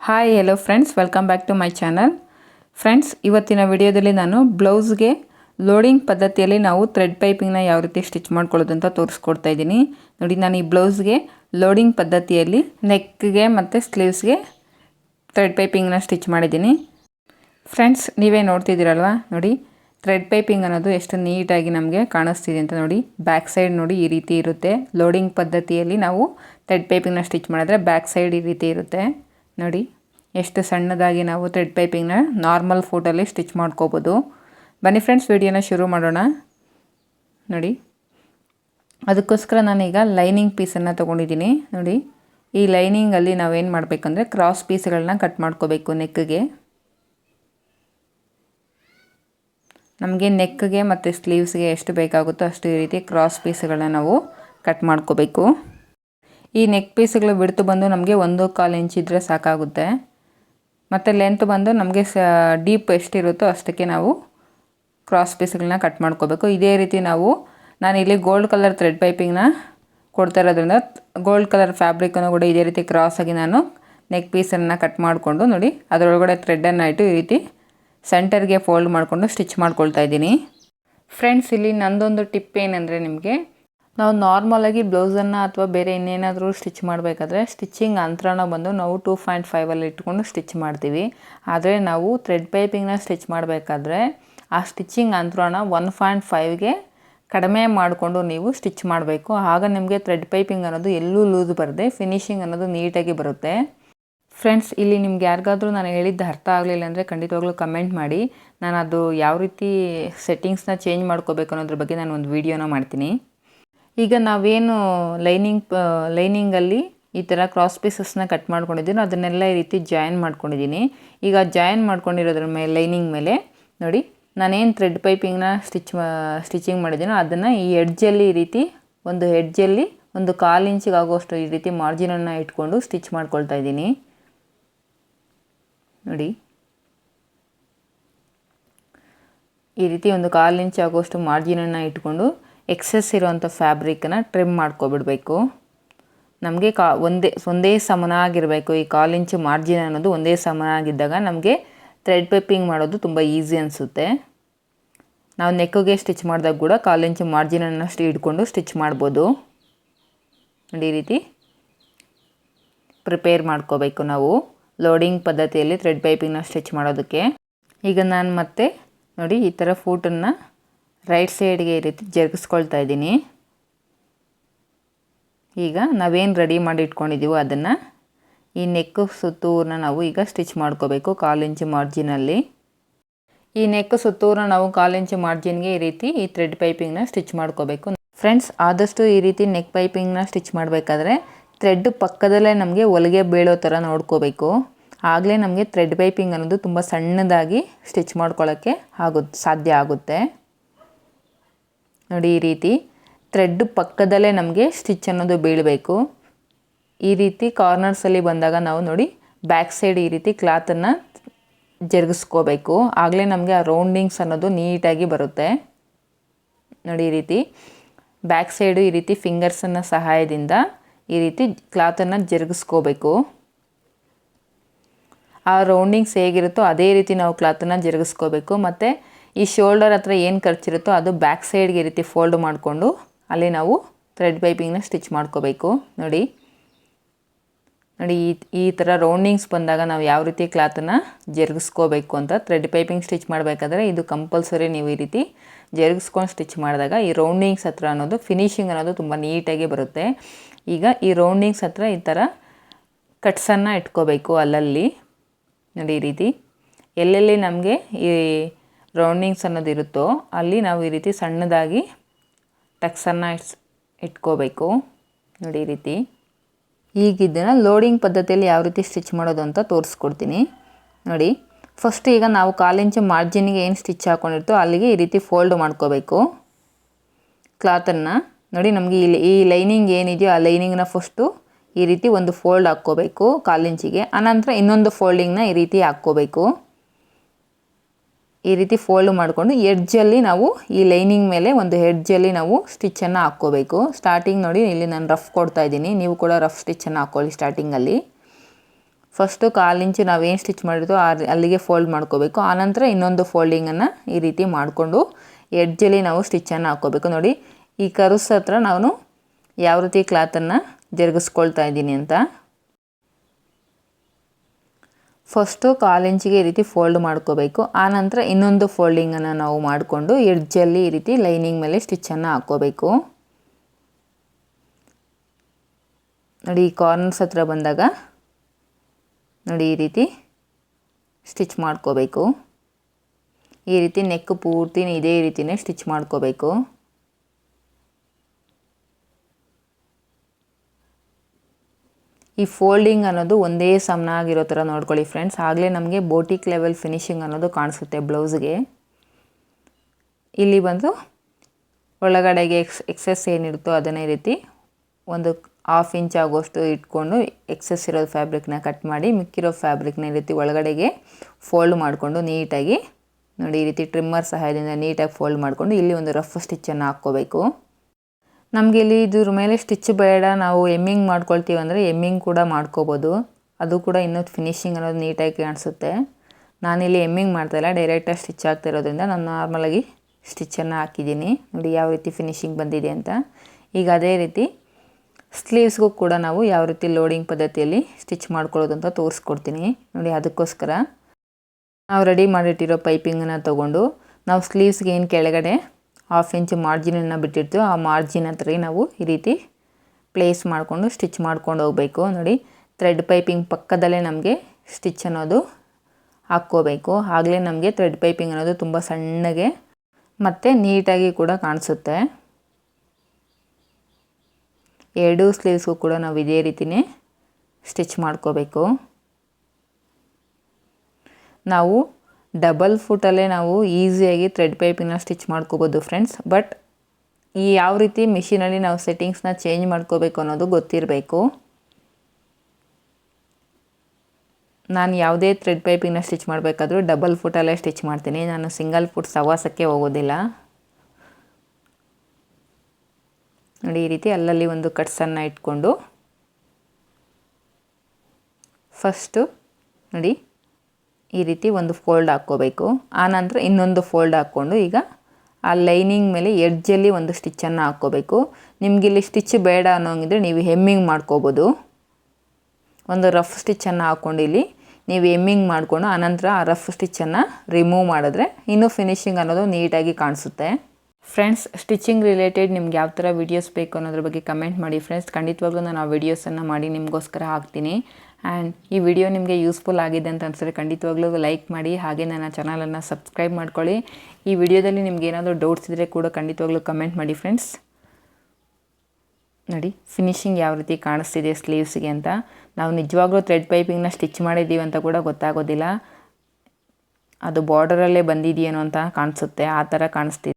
Hi hello friends welcome back to my channel friends ಇವತ್ತಿನ ವಿಡಿಯೋದಲ್ಲಿ ನಾನು ಬ್ಲೌಸ್ಗೆ ಲೋಡಿಂಗ್ ಪದ್ಧತಿಯಲ್ಲಿ ನಾವು ಥ್ರೆಡ್ ಪೈಪಿಂಗ್ನ ಯಾವ ರೀತಿ ಸ್ಟಿಚ್ ಮಾಡ್ಕೊಳ್ಳೋದು ಅಂತ ತೋರಿಸ್ಕೊಡ್ತಾ ಇದ್ದೀನಿ. ನೋಡಿ, ನಾನು ಈ ಬ್ಲೌಸ್ಗೆ ಲೋಡಿಂಗ್ ಪದ್ಧತಿಯಲ್ಲಿ ನೆಕ್ಗೆ ಮತ್ತು ಸ್ಲೀವ್ಸ್ಗೆ ಥ್ರೆಡ್ ಪೈಪಿಂಗ್ನ ಸ್ಟಿಚ್ ಮಾಡಿದ್ದೀನಿ. ಫ್ರೆಂಡ್ಸ್ ನೀವೇ ನೋಡ್ತಿದ್ದೀರಲ್ವ? ನೋಡಿ ಥ್ರೆಡ್ ಪೈಪಿಂಗ್ ಅನ್ನೋದು ಎಷ್ಟು ನೀಟಾಗಿ ನಮಗೆ ಕಾಣಿಸ್ತಿದೆ ಅಂತ ನೋಡಿ ಬ್ಯಾಕ್ ಸೈಡ್ ನೋಡಿ ಈ ರೀತಿ ಇರುತ್ತೆ. ಲೋಡಿಂಗ್ ಪದ್ಧತಿಯಲ್ಲಿ ನಾವು ಥ್ರೆಡ್ ಪೈಪಿಂಗ್ನ ಸ್ಟಿಚ್ ಮಾಡಿದ್ರೆ ಬ್ಯಾಕ್ ಸೈಡ್ ಈ ರೀತಿ ಇರುತ್ತೆ. ನೋಡಿ, ಎಷ್ಟು ಸಣ್ಣದಾಗಿ ನಾವು ಥ್ರೆಡ್ ಪೈಪಿಂಗ್ನ ನಾರ್ಮಲ್ ಫೋಟಲ್ಲಿ ಸ್ಟಿಚ್ ಮಾಡ್ಕೋಬೋದು. ಬನ್ನಿ ಫ್ರೆಂಡ್ಸ್ ವಿಡಿಯೋನ ಶುರು ಮಾಡೋಣ. ನೋಡಿ, ಅದಕ್ಕೋಸ್ಕರ ನಾನೀಗ ಲೈನಿಂಗ್ ಪೀಸನ್ನು ತೊಗೊಂಡಿದ್ದೀನಿ. ನೋಡಿ, ಈ ಲೈನಿಂಗಲ್ಲಿ ನಾವೇನು ಮಾಡಬೇಕಂದ್ರೆ ಕ್ರಾಸ್ ಪೀಸ್ಗಳನ್ನ ಕಟ್ ಮಾಡ್ಕೋಬೇಕು ನೆಕ್ಗೆ ನಮಗೆ ನೆಕ್ಗೆ ಮತ್ತು ಸ್ಲೀವ್ಸ್ಗೆ ಎಷ್ಟು ಬೇಕಾಗುತ್ತೋ ಅಷ್ಟು ಈ ರೀತಿ ಕ್ರಾಸ್ ಪೀಸ್ಗಳನ್ನ ನಾವು ಕಟ್ ಮಾಡ್ಕೋಬೇಕು. ಈ ನೆಕ್ ಪೀಸ್ಗಳು ಬಿಡ್ತು ಬಂದು ನಮಗೆ ಒಂದು ಕಾಲು ಇಂಚ್ ಇದ್ದರೆ ಸಾಕಾಗುತ್ತೆ. ಮತ್ತು ಲೆಂತ್ ಬಂದು ನಮಗೆ ಸ ಡೀಪ್ ಎಷ್ಟಿರುತ್ತೋ ಅಷ್ಟಕ್ಕೆ ನಾವು ಕ್ರಾಸ್ ಪೀಸ್ಗಳನ್ನ ಕಟ್ ಮಾಡ್ಕೋಬೇಕು. ಇದೇ ರೀತಿ ನಾವು, ನಾನು ಇಲ್ಲಿ ಗೋಲ್ಡ್ ಕಲರ್ ಥ್ರೆಡ್ ಪೈಪಿಂಗ್ನ ಕೊಡ್ತಾ ಇರೋದ್ರಿಂದ ಗೋಲ್ಡ್ ಕಲರ್ ಫ್ಯಾಬ್ರಿಕ್ಕನ್ನು ಕೂಡ ಇದೇ ರೀತಿ ಕ್ರಾಸಾಗಿ ನಾನು ನೆಕ್ ಪೀಸನ್ನು ಕಟ್ ಮಾಡಿಕೊಂಡು ನೋಡಿ, ಅದರೊಳಗಡೆ ಥ್ರೆಡ್ಡನ್ನು ಇಟ್ಟು ಈ ರೀತಿ ಸೆಂಟರ್ಗೆ ಫೋಲ್ಡ್ ಮಾಡಿಕೊಂಡು ಸ್ಟಿಚ್ ಮಾಡ್ಕೊಳ್ತಾ ಇದ್ದೀನಿ. ಫ್ರೆಂಡ್ಸ್ ಇಲ್ಲಿ ನಂದೊಂದು ಟಿಪ್ ಏನಂದರೆ ನಿಮಗೆ ನಾವು ನಾರ್ಮಲಾಗಿ ಬ್ಲೌಸನ್ನು ಅಥವಾ ಬೇರೆ ಇನ್ನೇನಾದರೂ ಸ್ಟಿಚ್ ಮಾಡಬೇಕಾದ್ರೆ ಸ್ಟಿಚ್ಚಿಂಗ್ ಅಂತರನ ಬಂದು ನಾವು ಟೂ ಪಾಯಿಂಟ್ ಫೈವಲ್ಲಿ ಇಟ್ಕೊಂಡು ಸ್ಟಿಚ್ ಮಾಡ್ತೀವಿ. ಆದರೆ ನಾವು ಥ್ರೆಡ್ ಪೈಪಿಂಗ್ನ ಸ್ಟಿಚ್ ಮಾಡಬೇಕಾದ್ರೆ ಆ ಸ್ಟಿಚ್ಚಿಂಗ್ ಅಂತರನ ಒನ್ ಪಾಯಿಂಟ್ ಫೈವ್ಗೆ ಕಡಿಮೆ ಮಾಡಿಕೊಂಡು ನೀವು ಸ್ಟಿಚ್ ಮಾಡಬೇಕು. ಆಗ ನಿಮಗೆ ಥ್ರೆಡ್ ಪೈಪಿಂಗ್ ಅನ್ನೋದು ಎಲ್ಲೂ ಲೂಸ್ ಬರದೆ ಫಿನಿಶಿಂಗ್ ಅನ್ನೋದು ನೀಟಾಗಿ ಬರುತ್ತೆ. ಫ್ರೆಂಡ್ಸ್ ಇಲ್ಲಿ ನಿಮ್ಗೆ ಯಾರಿಗಾದರೂ ನಾನು ಹೇಳಿದ್ದು ಅರ್ಥ ಆಗಲಿಲ್ಲ ಅಂದರೆ ಖಂಡಿತವಾಗ್ಲೂ ಕಮೆಂಟ್ ಮಾಡಿ. ನಾನು ಅದು ಯಾವ ರೀತಿ ಸೆಟ್ಟಿಂಗ್ಸ್ನ ಚೇಂಜ್ ಮಾಡ್ಕೋಬೇಕು ಅನ್ನೋದ್ರ ಬಗ್ಗೆ ನಾನು ಒಂದು ವೀಡಿಯೋನ ಮಾಡ್ತೀನಿ. ಈಗ ನಾವೇನು ಲೈನಿಂಗ್ ಲೈನಿಂಗಲ್ಲಿ ಈ ಥರ ಕ್ರಾಸ್ ಪೀಸಸ್ನ ಕಟ್ ಮಾಡ್ಕೊಂಡಿದ್ದೀನೋ ಅದನ್ನೆಲ್ಲ ಈ ರೀತಿ ಜಾಯಿನ್ ಮಾಡ್ಕೊಂಡಿದ್ದೀನಿ. ಈಗ ಜಾಯಿನ್ ಮಾಡ್ಕೊಂಡಿರೋದ್ರ ಮೇಲೆ ಲೈನಿಂಗ್ ಮೇಲೆ, ನೋಡಿ, ನಾನೇನು ಥ್ರೆಡ್ ಪೈಪಿಂಗ್ನ ಸ್ಟಿಚ್ ಸ್ಟಿಚಿಂಗ್ ಮಾಡಿದ್ದೀನೋ ಅದನ್ನು ಈ ಎಡ್ಜಲ್ಲಿ ಈ ರೀತಿ, ಒಂದು ಹೆಡ್ಜಲ್ಲಿ ಒಂದು ಕಾಲು ಇಂಚಿಗೆ ಆಗುವಷ್ಟು ಈ ರೀತಿ ಮಾರ್ಜಿನನ್ನು ಇಟ್ಕೊಂಡು ಸ್ಟಿಚ್ ಮಾಡ್ಕೊಳ್ತಾ ಇದ್ದೀನಿ. ನೋಡಿ. ಈ ರೀತಿ ಒಂದು ಕಾಲು ಇಂಚ್ ಮಾರ್ಜಿನನ್ನು ಇಟ್ಕೊಂಡು ಎಕ್ಸೆಸ್ ಇರುವಂಥ ಫ್ಯಾಬ್ರಿಕ್ನ ಟ್ರಿಮ್ ಮಾಡ್ಕೊಬಿಡಬೇಕು. ನಮಗೆ ಕಾ ಒಂದೇ ಒಂದೇ ಸಮನಾಗಿರಬೇಕು. ಈ ಕಾಲು ಇಂಚು ಮಾರ್ಜಿನ್ ಅನ್ನೋದು ಒಂದೇ ಸಮನಾಗಿದ್ದಾಗ ನಮಗೆ ಥ್ರೆಡ್ ಪೈಪಿಂಗ್ ಮಾಡೋದು ತುಂಬ ಈಸಿ ಅನಿಸುತ್ತೆ. ನಾವು ನೆಕ್ಕಿಗೆ ಸ್ಟಿಚ್ ಮಾಡಿದಾಗ ಕೂಡ ಕಾಲು ಇಂಚು ಮಾರ್ಜಿನನ್ನು ಅಷ್ಟು ಹಿಡ್ಕೊಂಡು ಸ್ಟಿಚ್ ಮಾಡ್ಬೋದು. ನೋಡಿ ಈ ರೀತಿ. ಪ್ರಿಪೇರ್ ಮಾಡ್ಕೋಬೇಕು ನಾವು. ಲೋಡಿಂಗ್ ಪದ್ಧತಿಯಲ್ಲಿ ಥ್ರೆಡ್ ಪೈಪಿಂಗ್ನ ಸ್ಟಿಚ್ ಮಾಡೋದಕ್ಕೆ. ಈಗ ನಾನು ಮತ್ತೆ ನೋಡಿ ಈ ಥರ ಫೂಟನ್ನು ರೈಟ್ ಸೈಡ್ಗೆ ಈ ರೀತಿ ಜರುಗಿಸ್ಕೊಳ್ತಾ ಇದ್ದೀನಿ. ಈಗ ನಾವೇನು ರೆಡಿ ಮಾಡಿ ಇಟ್ಕೊಂಡಿದ್ದೀವೋ ಅದನ್ನು ಈ ನೆಕ್ಕು ಸುತ್ತೂರನ್ನ ನಾವು ಈಗ ಸ್ಟಿಚ್ ಮಾಡ್ಕೋಬೇಕು ಕಾಲು ಇಂಚು ಮಾರ್ಜಿನಲ್ಲಿ ಈ ನೆಕ್ ಸುತ್ತೂರನ್ನ ನಾವು ಕಾಲು ಇಂಚು ಮಾರ್ಜಿನ್ಗೆ ಈ ರೀತಿ ಈ ಥ್ರೆಡ್ ಪೈಪಿಂಗ್ನ ಸ್ಟಿಚ್ ಮಾಡ್ಕೋಬೇಕು. ಫ್ರೆಂಡ್ಸ್ ಆದಷ್ಟು ಈ ರೀತಿ ನೆಕ್ ಪೈಪಿಂಗ್ನ ಸ್ಟಿಚ್ ಮಾಡಬೇಕಾದ್ರೆ ಥ್ರೆಡ್ ಪಕ್ಕದಲ್ಲೇ ನಮಗೆ ಹೊಲಿಗೆ ಬೀಳೋ ಥರ ನೋಡ್ಕೋಬೇಕು. ಆಗಲೇ ನಮಗೆ ಥ್ರೆಡ್ ಪೈಪಿಂಗ್ ಅನ್ನೋದು ತುಂಬ ಸಣ್ಣದಾಗಿ ಸ್ಟಿಚ್ ಮಾಡ್ಕೊಳ್ಳೋಕ್ಕೆ ಆಗುತ್ತೆ ಸಾಧ್ಯ ಆಗುತ್ತೆ. ನೋಡಿ ಈ ರೀತಿ ಥ್ರೆಡ್ ಪಕ್ಕದಲ್ಲೇ ನಮಗೆ ಸ್ಟಿಚ್ ಅನ್ನೋದು ಬೀಳಬೇಕು. ಈ ರೀತಿ ಕಾರ್ನರ್ಸಲ್ಲಿ ಬಂದಾಗ ನಾವು ನೋಡಿ ಬ್ಯಾಕ್ ಸೈಡ್ ಈ ರೀತಿ ಕ್ಲಾತನ್ನು ಜರುಗಿಸ್ಕೋಬೇಕು. ಆಗಲೇ ನಮಗೆ ಆ ರೌಂಡಿಂಗ್ಸ್ ಅನ್ನೋದು ನೀಟಾಗಿ ಬರುತ್ತೆ. ನೋಡಿ ಈ ರೀತಿ ಬ್ಯಾಕ್ ಸೈಡು ಈ ರೀತಿ ಫಿಂಗರ್ಸನ್ನು ಸಹಾಯದಿಂದ ಈ ರೀತಿ ಕ್ಲಾತನ್ನು ಜರುಗಿಸ್ಕೋಬೇಕು. ಆ ರೌಂಡಿಂಗ್ಸ್ ಹೇಗಿರುತ್ತೋ ಅದೇ ರೀತಿ ನಾವು ಕ್ಲಾತನ್ನು ಜರುಗಿಸ್ಕೋಬೇಕು. ಮತ್ತು ಈ ಶೋಲ್ಡರ್ ಹತ್ರ ಏನು ಖರ್ಚಿರುತ್ತೋ ಅದು ಬ್ಯಾಕ್ ಸೈಡ್ಗೆ ಈ ರೀತಿ ಫೋಲ್ಡ್ ಮಾಡಿಕೊಂಡು ಅಲ್ಲಿ ನಾವು ಥ್ರೆಡ್ ಪೈಪಿಂಗ್ನ ಸ್ಟಿಚ್ ಮಾಡ್ಕೋಬೇಕು. ನೋಡಿ. ನೋಡಿ, ಈ ಈ ಥರ ರೌಂಡಿಂಗ್ಸ್ ಬಂದಾಗ ನಾವು ಯಾವ ರೀತಿ ಕ್ಲಾತನ್ನು ಜರುಗಿಸ್ಕೋಬೇಕು ಅಂತ ಥ್ರೆಡ್ ಪೈಪಿಂಗ್ ಸ್ಟಿಚ್ ಮಾಡಬೇಕಾದ್ರೆ ಇದು ಕಂಪಲ್ಸರಿ ನೀವು ಈ ರೀತಿ ಜರುಗಿಸ್ಕೊಂಡು ಸ್ಟಿಚ್ ಮಾಡಿದಾಗ ಈ ರೌಂಡಿಂಗ್ಸ್ ಹತ್ರ ಅನ್ನೋದು ಫಿನಿಶಿಂಗ್ ಅನ್ನೋದು ತುಂಬ ನೀಟಾಗಿ ಬರುತ್ತೆ. ಈಗ ಈ ರೌಂಡಿಂಗ್ಸ್ ಹತ್ರ ಈ ಥರ ಕಟ್ಸನ್ನು ಇಟ್ಕೋಬೇಕು ಅಲ್ಲಲ್ಲಿ. ನೋಡಿ ಈ ರೀತಿ. ಎಲ್ಲೆಲ್ಲಿ ನಮಗೆ ಈ ರೌಂಡಿಂಗ್ಸ್ ಅನ್ನೋದು ಇರುತ್ತೋ ಅಲ್ಲಿ ನಾವು ಈ ರೀತಿ ಸಣ್ಣದಾಗಿ ಟಕ್ಸನ್ನು ಇಟ್ಸ್, ಇಟ್ಕೋಬೇಕು. ನೋಡಿ ಈ ರೀತಿ. ಈಗ ಇದನ್ನು ಲೋಡಿಂಗ್ ಪದ್ಧತಿಯಲ್ಲಿ ಯಾವ ರೀತಿ ಸ್ಟಿಚ್ ಮಾಡೋದು ಅಂತ ತೋರಿಸ್ಕೊಡ್ತೀನಿ. ನೋಡಿ ಫಸ್ಟ್ ಈಗ ನಾವು ಕಾಲಿಂಚು ಮಾರ್ಜಿನ್ಗೆ ಏನು ಸ್ಟಿಚ್ ಹಾಕ್ಕೊಂಡಿರ್ತೋ ಅಲ್ಲಿಗೆ ಈ ರೀತಿ ಫೋಲ್ಡ್ ಮಾಡ್ಕೋಬೇಕು. ಕ್ಲಾತನ್ನು ನೋಡಿ, ನಮಗೆ ಇಲ್ಲಿ ಈ ಲೈನಿಂಗ್ ಏನಿದೆಯೋ, ಆ ಲೈನಿಂಗ್ನ ಫಸ್ಟು ಈ ರೀತಿ ಒಂದು ಫೋಲ್ಡ್ ಹಾಕ್ಕೋಬೇಕು ಕಾಲಿಂಚಿಗೆ. ಆನಂತರ ಇನ್ನೊಂದು ಫೋಲ್ಡಿಂಗ್ನ ಈ ರೀತಿ ಹಾಕ್ಕೋಬೇಕು. ಈ ರೀತಿ ಫೋಲ್ಡ್ ಮಾಡಿಕೊಂಡು ಎಡ್ಜಲ್ಲಿ ನಾವು ಈ ಲೈನಿಂಗ್ ಮೇಲೆ ಒಂದು ಹೆಡ್ಜಲ್ಲಿ ನಾವು ಸ್ಟಿಚ್ಚನ್ನು ಹಾಕ್ಕೋಬೇಕು. ಸ್ಟಾರ್ಟಿಂಗ್ ನೋಡಿ ಇಲ್ಲಿ ನಾನು ರಫ್ ಕೊಡ್ತಾ ಇದ್ದೀನಿ. ನೀವು ಕೂಡ ರಫ್ ಸ್ಟಿಚ್ಚನ್ನು ಹಾಕ್ಕೊಳ್ಳಿ ಸ್ಟಾರ್ಟಿಂಗಲ್ಲಿ ಫಸ್ಟು ಕಾಲು ಇಂಚು ನಾವೇನು ಸ್ಟಿಚ್ ಮಾಡಿರ್ತೀವೋ ಆ ಅಲ್ಲಿಗೆ ಫೋಲ್ಡ್ ಮಾಡ್ಕೋಬೇಕು. ಆನಂತರ ಇನ್ನೊಂದು ಫೋಲ್ಡಿಂಗನ್ನು ಈ ರೀತಿ ಮಾಡಿಕೊಂಡು ಎಡ್ಜಲ್ಲಿ ನಾವು ಸ್ಟಿಚ್ಚನ್ನು ಹಾಕ್ಕೋಬೇಕು. ನೋಡಿ, ಈ ಕರುಸ್ ಹತ್ರ ನಾನು ಯಾವ ರೀತಿ ಕ್ಲಾತನ್ನು ಜರುಗಿಸ್ಕೊಳ್ತಾ ಇದ್ದೀನಿ ಅಂತ. ಫಸ್ಟು ಕಾಲಿಂಚಿಗೆ ಈ ರೀತಿ ಫೋಲ್ಡ್ ಮಾಡ್ಕೋಬೇಕು. ಆನಂತರ ಇನ್ನೊಂದು ಫೋಲ್ಡಿಂಗನ್ನು ನಾವು ಮಾಡಿಕೊಂಡು ಎಡ್ಜಲ್ಲಿ ಈ ರೀತಿ ಲೈನಿಂಗ್ ಮೇಲೆ ಸ್ಟಿಚ್ಚನ್ನು ಹಾಕ್ಕೋಬೇಕು. ನೋಡಿ, ಈ ಕಾರ್ನರ್ಸ್ ಹತ್ರ ಬಂದಾಗ ನೋಡಿ, ಈ ರೀತಿ ಸ್ಟಿಚ್ ಮಾಡ್ಕೋಬೇಕು. ಈ ರೀತಿ ನೆಕ್ ಪೂರ್ತಿನೇ ಇದೇ ರೀತಿಯೇ ಸ್ಟಿಚ್ ಮಾಡ್ಕೋಬೇಕು. ಈ ಫೋಲ್ಡಿಂಗ್ ಅನ್ನೋದು ಒಂದೇ ಸಮನಾಗಿರೋ ಥರ ನೋಡ್ಕೊಳ್ಳಿ ಫ್ರೆಂಡ್ಸ್. ಆಗಲೇ ನಮಗೆ ಬೋಟಿಕ್ ಲೆವೆಲ್ ಫಿನಿಶಿಂಗ್ ಅನ್ನೋದು ಕಾಣಿಸುತ್ತೆ ಬ್ಲೌಸ್ಗೆ. ಇಲ್ಲಿ ಬಂದು ಒಳಗಡೆಗೆ ಎಕ್ಸ್, ಎಕ್ಸಸ್ ಏನಿರುತ್ತೋ ಅದನ್ನೇ ರೀತಿ ಒಂದು ಹಾಫ್ ಇಂಚ್ ಆಗೋಷ್ಟು ಇಟ್ಕೊಂಡು ಎಕ್ಸೆಸ್ ಇರೋ ಫ್ಯಾಬ್ರಿಕ್ನ ಕಟ್ ಮಾಡಿ, ಮಿಕ್ಕಿರೋ ಫ್ಯಾಬ್ರಿಕ್ನ ಈ ರೀತಿ ಒಳಗಡೆಗೆ ಫೋಲ್ಡ್ ಮಾಡಿಕೊಂಡು ನೀಟಾಗಿ ನೋಡಿ ಈ ರೀತಿ ಟ್ರಿಮ್ಮರ್ ಸಹಾಯದಿಂದ ನೀಟಾಗಿ ಫೋಲ್ಡ್ ಮಾಡಿಕೊಂಡು ಇಲ್ಲಿ ಒಂದು ರಫ್ ಸ್ಟಿಚ್ಚನ್ನು ಹಾಕ್ಕೋಬೇಕು. ನಮಗೆ ಇಲ್ಲಿ ಇದ್ರ ಮೇಲೆ ಸ್ಟಿಚ್ ಬೇಡ, ನಾವು ಎಮ್ಮಿಂಗ್ ಮಾಡ್ಕೊಳ್ತೀವಿ ಅಂದರೆ ಎಮ್ಮಿಂಗ್ ಕೂಡ ಮಾಡ್ಕೋಬೋದು. ಅದು ಕೂಡ ಇನ್ನೂ ಫಿನಿಶಿಂಗ್ ಅನ್ನೋದು ನೀಟಾಗಿ ಕಾಣಿಸುತ್ತೆ. ನಾನಿಲ್ಲಿ ಎಮ್ಮಿಂಗ್ ಮಾಡ್ತಾಯಿಲ್ಲ ಡೈರೆಕ್ಟಾಗಿ ಸ್ಟಿಚ್ ಆಗ್ತಿರೋದ್ರಿಂದ ನಾನು ನಾರ್ಮಲಾಗಿ ಸ್ಟಿಚ್ಚನ್ನು ಹಾಕಿದ್ದೀನಿ. ನೋಡಿ ಯಾವ ರೀತಿ ಫಿನಿಶಿಂಗ್ ಬಂದಿದೆ ಅಂತ. ಈಗ ಅದೇ ರೀತಿ ಸ್ಲೀವ್ಸ್ಗೂ ಕೂಡ ನಾವು ಯಾವ ರೀತಿ ಲೋಡಿಂಗ್ ಪದ್ಧತಿಯಲ್ಲಿ ಸ್ಟಿಚ್ ಮಾಡ್ಕೊಳ್ಳೋದು ಅಂತ ತೋರಿಸ್ಕೊಡ್ತೀನಿ. ನೋಡಿ ಅದಕ್ಕೋಸ್ಕರ ನಾವು ರೆಡಿ ಮಾಡಿಟ್ಟಿರೋ ಪೈಪಿಂಗನ್ನು ತೊಗೊಂಡು ನಾವು ಸ್ಲೀವ್ಸ್ಗೆ ಏನು ಕೆಳಗಡೆ ಹಾಫ್ ಇಂಚ್ ಮಾರ್ಜಿನನ್ನು ಬಿಟ್ಟಿರ್ತೀವಿ ಆ ಮಾರ್ಜಿನ್ ಹತ್ರ ನಾವು ಈ ರೀತಿ ಪ್ಲೇಸ್ ಮಾಡಿಕೊಂಡು ಸ್ಟಿಚ್ ಮಾಡ್ಕೊಂಡು ಹೋಗಬೇಕು. ನೋಡಿ ಥ್ರೆಡ್ ಪೈಪಿಂಗ್ ಪಕ್ಕದಲ್ಲೇ ನಮಗೆ ಸ್ಟಿಚ್ ಅನ್ನೋದು ಹಾಕ್ಕೋಬೇಕು. ಆಗಲೇ ನಮಗೆ ಥ್ರೆಡ್ ಪೈಪಿಂಗ್ ಅನ್ನೋದು ತುಂಬ ಸಣ್ಣಗೆ ಮತ್ತು ನೀಟಾಗಿ ಕೂಡ ಕಾಣಿಸುತ್ತೆ. ಎರಡೂ ಸ್ಲೀವ್ಸ್ಗೂ ಕೂಡ ನಾವು ಇದೇ ರೀತಿಯೇ ಸ್ಟಿಚ್ ಮಾಡ್ಕೋಬೇಕು. ನಾವು ಡಬಲ್ ಫುಟಲ್ಲೇ ನಾವು ಈಸಿಯಾಗಿ ಥ್ರೆಡ್ ಪೈಪಿನ ಸ್ಟಿಚ್ ಮಾಡ್ಕೋಬೋದು ಫ್ರೆಂಡ್ಸ್ ಬಟ್ ಈ ಯಾವ ರೀತಿ ಮಿಷಿನಲ್ಲಿ ನಾವು ಸೆಟ್ಟಿಂಗ್ಸ್ನ ಚೇಂಜ್ ಮಾಡ್ಕೋಬೇಕು ಅನ್ನೋದು ಗೊತ್ತಿರಬೇಕು. ನಾನು ಯಾವುದೇ ಥ್ರೆಡ್ ಪೈಪಿನ ಸ್ಟಿಚ್ ಮಾಡಬೇಕಾದ್ರೂ ಡಬಲ್ ಫುಟಲ್ಲೇ ಸ್ಟಿಚ್ ಮಾಡ್ತೀನಿ. ನಾನು ಸಿಂಗಲ್ ಫುಟ್ ಸವಾಸಕ್ಕೆ ಹೋಗೋದಿಲ್ಲ. ನೋಡಿ, ಈ ರೀತಿ ಅಲ್ಲಲ್ಲಿ ಒಂದು ಕಟ್ಸನ್ನು ಇಟ್ಕೊಂಡು ಫಸ್ಟು ನೋಡಿ ಈ ರೀತಿ ಒಂದು ಫೋಲ್ಡ್ ಹಾಕ್ಕೋಬೇಕು. ಆನಂತರ ಇನ್ನೊಂದು ಫೋಲ್ಡ್ ಹಾಕ್ಕೊಂಡು ಈಗ ಆ ಲೈನಿಂಗ್ ಮೇಲೆ ಎಡ್ಜಲ್ಲಿ ಒಂದು ಸ್ಟಿಚ್ಚನ್ನು ಹಾಕ್ಕೋಬೇಕು. ನಿಮಗೆ ಇಲ್ಲಿ ಸ್ಟಿಚ್ ಬೇಡ ಅನ್ನೋಂಗಿದ್ರೆ ನೀವು ಹೆಮ್ಮಿಂಗ್ ಮಾಡ್ಕೋಬೋದು. ಒಂದು ರಫ್ ಸ್ಟಿಚ್ಚನ್ನು ಹಾಕ್ಕೊಂಡು ಇಲ್ಲಿ ನೀವು ಎಮ್ಮಿಂಗ್ ಮಾಡಿಕೊಂಡು ಆನಂತರ ಆ ರಫ್ ಸ್ಟಿಚ್ಚನ್ನು ರಿಮೂವ್ ಮಾಡಿದ್ರೆ ಇನ್ನೂ ಫಿನಿಶಿಂಗ್ ಅನ್ನೋದು ನೀಟಾಗಿ ಕಾಣಿಸುತ್ತೆ. ಫ್ರೆಂಡ್ಸ್ ಸ್ಟಿಚಿಂಗ್ ರಿಲೇಟೆಡ್ ನಿಮ್ಗೆ ಯಾವ ಥರ ವೀಡಿಯೋಸ್ ಬೇಕು ಅನ್ನೋದ್ರ ಬಗ್ಗೆ ಕಮೆಂಟ್ ಮಾಡಿ. ಫ್ರೆಂಡ್ಸ್, ಖಂಡಿತವಾಗ್ಲೂ ನಾನು ಆ ವೀಡಿಯೋಸನ್ನು ಮಾಡಿ, ನಿಮಗೋಸ್ಕರ ಹಾಕ್ತೀನಿ. ಆ್ಯಂಡ್ ಈ ವಿಡಿಯೋ ನಿಮಗೆ ಯೂಸ್ಫುಲ್ ಆಗಿದೆ ಅಂತ ಅನಿಸಿದ್ರೆ ಖಂಡಿತವಾಗ್ಲೂ ಲೈಕ್ ಮಾಡಿ, ಹಾಗೆ ನನ್ನ ಚಾನಲನ್ನು ಸಬ್ಸ್ಕ್ರೈಬ್ ಮಾಡ್ಕೊಳ್ಳಿ. ಈ ವಿಡಿಯೋದಲ್ಲಿ ನಿಮ್ಗೆ ಏನಾದರೂ ಡೌಟ್ಸ್ ಇದ್ದರೆ ಕೂಡ ಖಂಡಿತವಾಗ್ಲೂ ಕಮೆಂಟ್ ಮಾಡಿ ಫ್ರೆಂಡ್ಸ್ ನೋಡಿ ಫಿನಿಶಿಂಗ್ ಯಾವ ರೀತಿ ಕಾಣಿಸ್ತಿದೆ ಸ್ಲೀವ್ಸ್ಗೆ ಅಂತ. ನಾವು ನಿಜವಾಗ್ಲೂ ಥ್ರೆಡ್ ಪೈಪಿಂಗ್ನ ಸ್ಟಿಚ್ ಮಾಡಿದ್ದೀವಿ ಅಂತ ಕೂಡ ಗೊತ್ತಾಗೋದಿಲ್ಲ. ಅದು ಬಾರ್ಡರಲ್ಲೇ ಬಂದಿದೆಯೇನೋ ಅಂತ ಕಾಣಿಸುತ್ತೆ, ಆ ಥರ ಕಾಣಿಸ್ತಿದೆ.